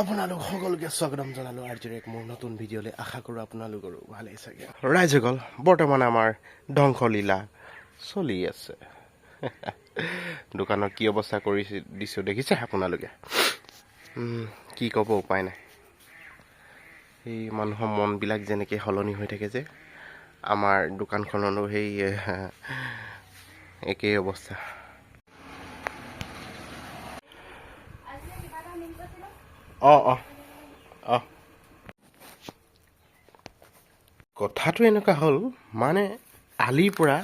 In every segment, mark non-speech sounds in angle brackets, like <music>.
আপোনালোক সকলোকে স্বাগতম জনালোঁ আজিৰ এক মোৰ নতুন ভিডিঅ'লৈ। আশা কৰোঁ আপোনালোকৰো ভালেই চাগে। ৰাইজসকল বৰ্তমান আমাৰ ধ্বংসলীলা চলি আছে। দোকানত কি অৱস্থা কৰি দিছোঁ দেখিছে আপোনালোকে? কি ক'ব উপায় নাই। এই মানুহৰ মনবিলাক যেনেকৈ সলনি হৈ থাকে যে আমাৰ দোকানখনৰো সেই একেই অৱস্থা। অঁ অঁ অঁ। কথাটো এনেকুৱা হ'ল মানে আলিৰ পৰা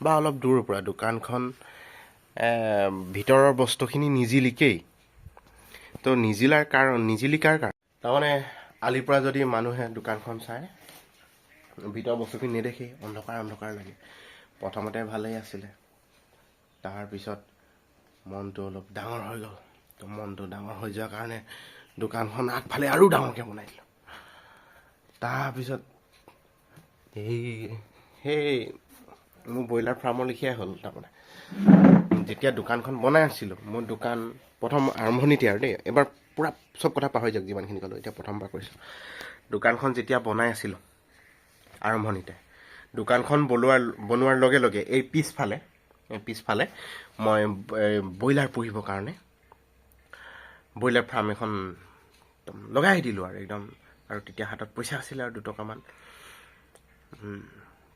বা অলপ দূৰৰ পৰা দোকানখন ভিতৰৰ বস্তুখিনি নিজিলিকেই। তো নিজিলাৰ কাৰণ নিজিলিকাৰ কাৰণ তাৰমানে আলিৰ পৰা যদি মানুহে দোকানখন চায় ভিতৰৰ বস্তুখিনি নেদেখেই অন্ধকাৰ অন্ধকাৰ লাগে। প্ৰথমতে ভালেই আছিলে। তাৰপিছত মনটো অলপ ডাঙৰ হৈ গ'ল। তো মনটো ডাঙৰ হৈ যোৱাৰ কাৰণে দোকানখন আগফালে আৰু ডাঙৰকৈ বনাই দিলোঁ। তাৰপিছত এই সেই মোৰ ব্ৰইলাৰ ফাৰ্মৰ লেখীয়াই হ'ল তাৰমানে। যেতিয়া দোকানখন বনাই আছিলোঁ মোৰ দোকান প্ৰথম আৰম্ভণিতে আৰু দেই এবাৰ পূৰা চব কথা পাহৰি যাওক যিমানখিনি ক'লোঁ এতিয়া প্ৰথমবাৰ কৈছোঁ দোকানখন যেতিয়া বনাই আছিলোঁ আৰম্ভণিতে দোকানখন বনোৱাৰ বনোৱাৰ লগে লগে এই পিছফালে পিছফালে মই ব্ৰইলাৰ পুহিবৰ কাৰণে ব্ৰইলাৰ ফাৰ্ম এখন একদম লগাই দিলোঁ আৰু একদম। আৰু তেতিয়া হাতত পইচা আছিলে আৰু দুটকামান।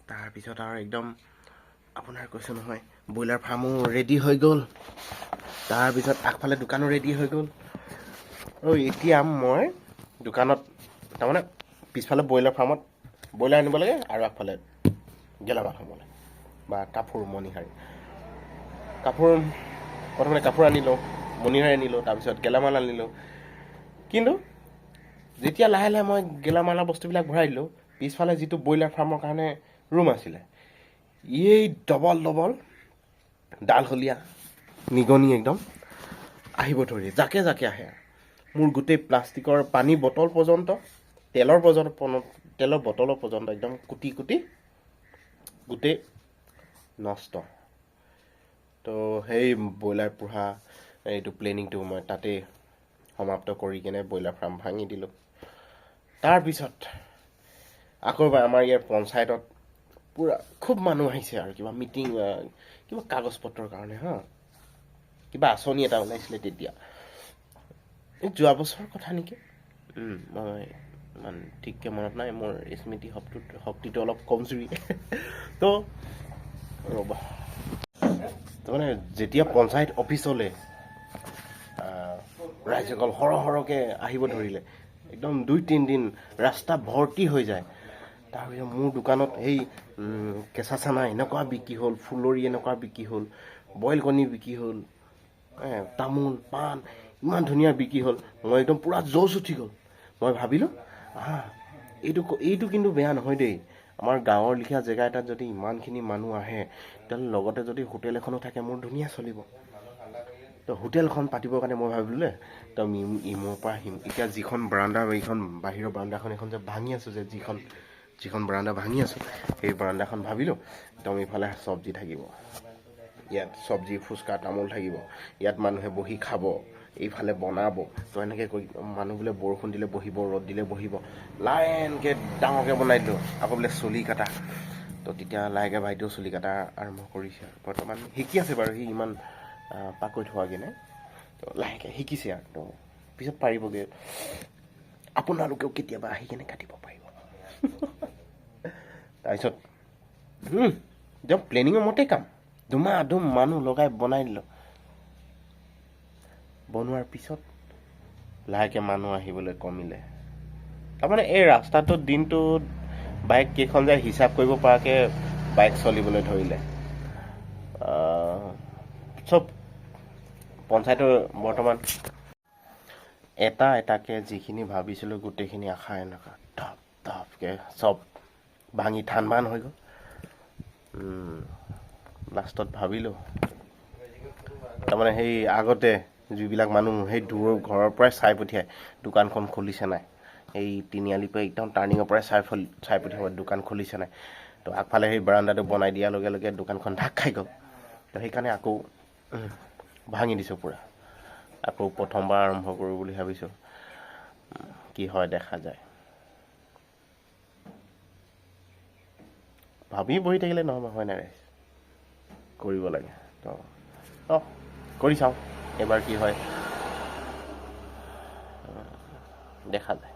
তাৰপিছত আৰু একদম আপোনাৰ কৈছোঁ নহয় ব্ৰইলাৰ ফাৰ্মো ৰেডি হৈ গ'ল। তাৰপিছত আগফালে দোকানো ৰেডি হৈ গ'ল। আৰু এতিয়া মই দোকানত তাৰমানে পিছফালে ব্ৰইলাৰ ফাৰ্মত ব্ৰইলাৰ আনিব লাগে আৰু আগফালে গেলামাল হ'ব লাগে বা কাপোৰ মণিহাৰী। কাপোৰ প্ৰথমতে কাপোৰ আনিলোঁ মণিহাৰী আনিলোঁ তাৰপিছত গেলামাল আনিলোঁ। কিন্তু যেতিয়া লাহে লাহে মই গেলামালৰ বস্তুবিলাক ভৰাই দিলোঁ পিছফালে যিটো ব্ৰইলাৰ ফাৰ্মৰ কাৰণে ৰুম আছিলে এই ডবল ডবল ডালহলীয়া নিগনি একদম আহিব ধৰি জাকে জাকে আহে। মোৰ গোটেই প্লাষ্টিকৰ পানী বটল পৰ্যন্ত তেলৰ পৰ্যন্ত তেলৰ বটলৰ পৰ্যন্ত একদম কুটি কুটি গোটেই নষ্ট। তো সেই ব্ৰইলাৰ পোহা এইটো প্লেনিংটো মই তাতেই সমাপ্ত কৰি কিনে ব্ৰইলাৰ ফাৰ্ম ভাঙি দিলোঁ। তাৰপিছত আকৌ এবাৰ আমাৰ ইয়াৰ পঞ্চায়তত পূৰা খুব মানুহ আহিছে আৰু কিবা মিটিং কিবা কাগজ পত্ৰৰ কাৰণে হা। কিবা আঁচনি এটা ওলাইছিলে তেতিয়া। যোৱা বছৰৰ কথা নেকি? মই ইমান ঠিককৈ মনত নাই মোৰ স্মৃতি শক্তিটো শক্তিটো অলপ কমজুৰি। <laughs> তো ৰ'বা। তাৰমানে যেতিয়া পঞ্চায়ত অফিচলৈ ৰাইজসকল সৰহ সৰহকৈ আহিব ধৰিলে। একদম দুই তিনিদিন ৰাস্তা ভৰ্তি হৈ যায়। তাৰপিছত মোৰ দোকানত সেই কেঁচা চানা এনেকুৱা বিক্ৰী হ'ল ফুলৰি এনেকুৱা বিক্ৰী হ'ল বইল কণী বিক্ৰী হ'ল তামোল পাণ ইমান ধুনীয়া বিক্ৰী হ'ল। মই একদম পূৰা জচ উঠি গ'ল। মই ভাবিলোঁ হা এইটো এইটো কিন্তু বেয়া নহয় দেই। আমাৰ গাঁৱৰ লিখীয়া জেগা এটাত যদি ইমানখিনি মানুহ আহে তেতিয়াহ'লে লগতে যদি হোটেল এখনো থাকে মোৰ ধুনীয়া চলিব। তো হোটেলখন পাতিবৰ কাৰণে মই ভাবিলোঁ একদম ইম- ইমূৰৰ পৰা সিম, এতিয়া যিখন বাৰাণ্ডা এইখন বাহিৰৰ বাৰাণ্ডাখন এখন যে ভাঙি আছোঁ যে, যিখন যিখন বাৰাণ্ডা ভাঙি আছোঁ, সেই বাৰাণ্ডাখন ভাবিলোঁ একদম ইফালে চব্জি থাকিব। ইয়াত চব্জি, ফুচকা, তামোল থাকিব। ইয়াত মানুহে বহি খাব, এইফালে বনাব। তো এনেকৈ কৰি মানুহ বোলে বৰষুণ দিলে বহিব, ৰ'দ দিলে বহিব, লাইনকৈ ডাঙৰকৈ বনাই দিলোঁ। আকৌ বোলে চুলি কাটা। তো তেতিয়া লাহেকৈ ভাইটিও চুলি কাটা আৰম্ভ কৰিছে। বৰ্তমান শিকি আছে বাৰু, সি ইমান পাকৈত হোৱাগৈ নাই তো লাহেকৈ শিকিছে আৰু। তো পিছত পাৰিবগৈ। আপোনালোকেও কেতিয়াবা আহি কেনে কাটিব পাৰিব। তাৰপিছত একদম প্লেনিঙৰ মতে কাম। ধুমা ধুম মানুহ লগাই বনাই দিলোঁ। বনোৱাৰ পিছত লাহেকৈ মানুহ আহিবলৈ কমিলে। তাৰমানে এই ৰাস্তাটোত দিনটোত বাইক কেইখন যায় হিচাপ কৰিব পৰাকৈ বাইক চলিবলৈ ধৰিলে। চব পঞ্চায়তৰ বৰ্তমান। এটা এটাকৈ যিখিনি ভাবিছিলোঁ গোটেইখিনি আশা এনেকুৱা ধপ ধপকৈ চব ভাঙি ঠান বান হৈ গ'ল। লাষ্টত ভাবিলোঁ। তাৰমানে সেই আগতে যিবিলাক মানুহ সেই দূৰৰ ঘৰৰ পৰাই চাই পঠিয়াই দোকানখন খুলিছে নাই? এই তিনিআলিৰ পৰা একদম টাৰ্ণিঙৰ পৰাই চাই চাই পঠিয়াব দোকান খুলিছে নাই? তো আগফালে সেই বাৰাণ্ডাটো বনাই দিয়াৰ লগে লগে দোকানখন ঢাক খাই গ'ল। তো সেইকাৰণে আকৌ ভাঙি দিছোঁ পূৰা। আকৌ প্ৰথমবাৰ আৰম্ভ কৰোঁ বুলি ভাবিছোঁ। কি হয় দেখা যায়। ভাবি বহি থাকিলে নহ'ব হয় নাই ৰাইজ কৰিব লাগে। তো কৰি চাওঁ এবাৰ কি হয়। দেখা যায়।